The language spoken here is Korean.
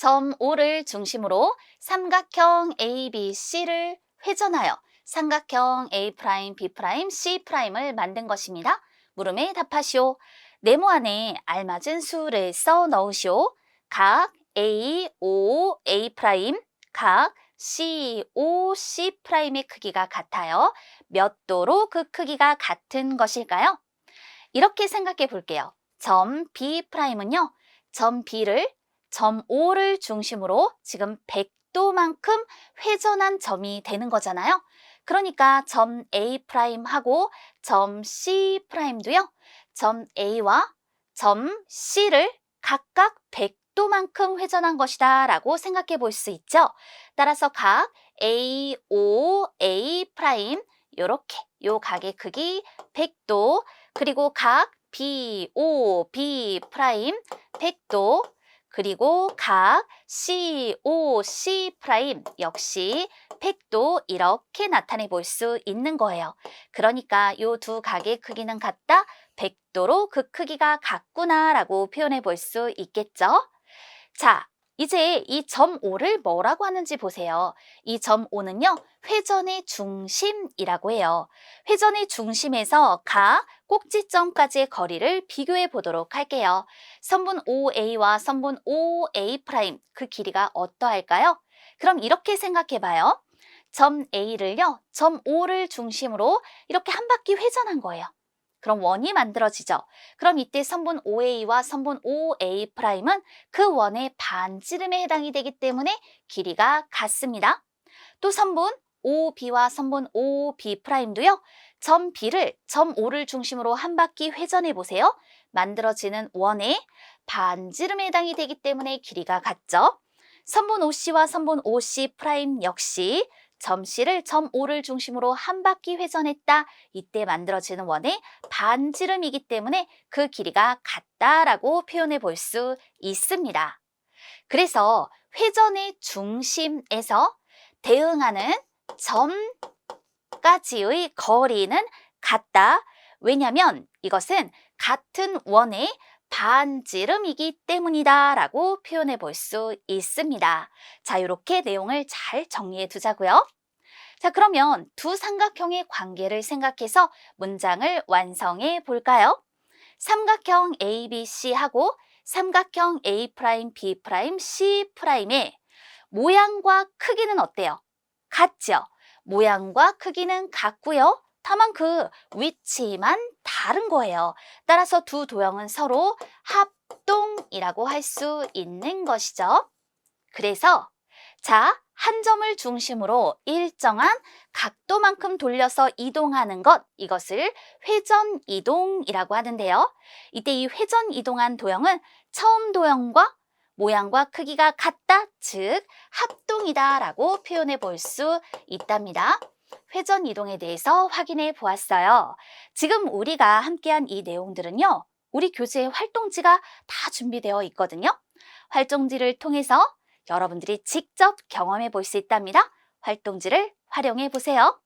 점 O를 중심으로 삼각형 ABC를 회전하여 삼각형 A', B', C'을 만든 것입니다. 물음에 답하시오. 네모 안에 알맞은 수를 써 넣으시오. 각 A, O, A', 각 C, O, C'의 크기가 같아요. 몇 도로 그 크기가 같은 것일까요? 이렇게 생각해 볼게요. 점 B'은요, 점 B를 점 O를 중심으로 지금 100도만큼 회전한 점이 되는 거잖아요. 그러니까 점 A'하고 점 C'도요, 점 A와 점 C를 각각 100도만큼 회전한 것이다 라고 생각해 볼 수 있죠. 따라서 각 A, O, A' 요렇게 요 각의 크기 100도 그리고 각 B, O, B' 100도 그리고 각 C, O, C' 역시 100도 이렇게 나타내 볼 수 있는 거예요. 그러니까 이 두 각의 크기는 같다. 100도로 그 크기가 같구나 라고 표현해 볼 수 있겠죠? 자, 이제 이점 O를 뭐라고 하는지 보세요. 이점 O는요, 회전의 중심이라고 해요. 회전의 중심에서 각 꼭지점까지의 거리를 비교해 보도록 할게요. 선분 OA와 선분 OA' 그 길이가 어떠할까요? 그럼 이렇게 생각해 봐요. 점 A를요, 점 O를 중심으로 이렇게 한 바퀴 회전한 거예요. 그럼 원이 만들어지죠. 그럼 이때 선분 OA와 선분 OA'은 그 원의 반지름에 해당이 되기 때문에 길이가 같습니다. 또 선분 OB와 선분 OB'도요. 점 B를 점 O를 중심으로 한 바퀴 회전해 보세요. 만들어지는 원의 반지름에 해당이 되기 때문에 길이가 같죠. 선분 OC와 선분 OC' 역시 점 C를 점 O를 중심으로 한 바퀴 회전했다. 이때 만들어지는 원의 반지름이기 때문에 그 길이가 같다라고 표현해 볼 수 있습니다. 그래서 회전의 중심에서 대응하는 점까지의 거리는 같다. 왜냐하면 이것은 같은 원의 반지름이기 때문이다 라고 표현해 볼 수 있습니다. 자, 이렇게 내용을 잘 정리해 두자고요. 자, 그러면 두 삼각형의 관계를 생각해서 문장을 완성해 볼까요? 삼각형 ABC하고 삼각형 A', B', C'의 모양과 크기는 어때요? 같죠? 모양과 크기는 같고요. 다만 그 위치만 다른 거예요. 따라서 두 도형은 서로 합동이라고 할 수 있는 것이죠. 그래서 자, 한 점을 중심으로 일정한 각도만큼 돌려서 이동하는 것, 이것을 회전 이동이라고 하는데요. 이때 이 회전 이동한 도형은 처음 도형과 모양과 크기가 같다, 즉 합동이다 라고 표현해 볼 수 있답니다. 회전 이동에 대해서 확인해 보았어요. 지금 우리가 함께한 이 내용들은요. 우리 교재에 활동지가 다 준비되어 있거든요. 활동지를 통해서 여러분들이 직접 경험해 볼 수 있답니다. 활동지를 활용해 보세요.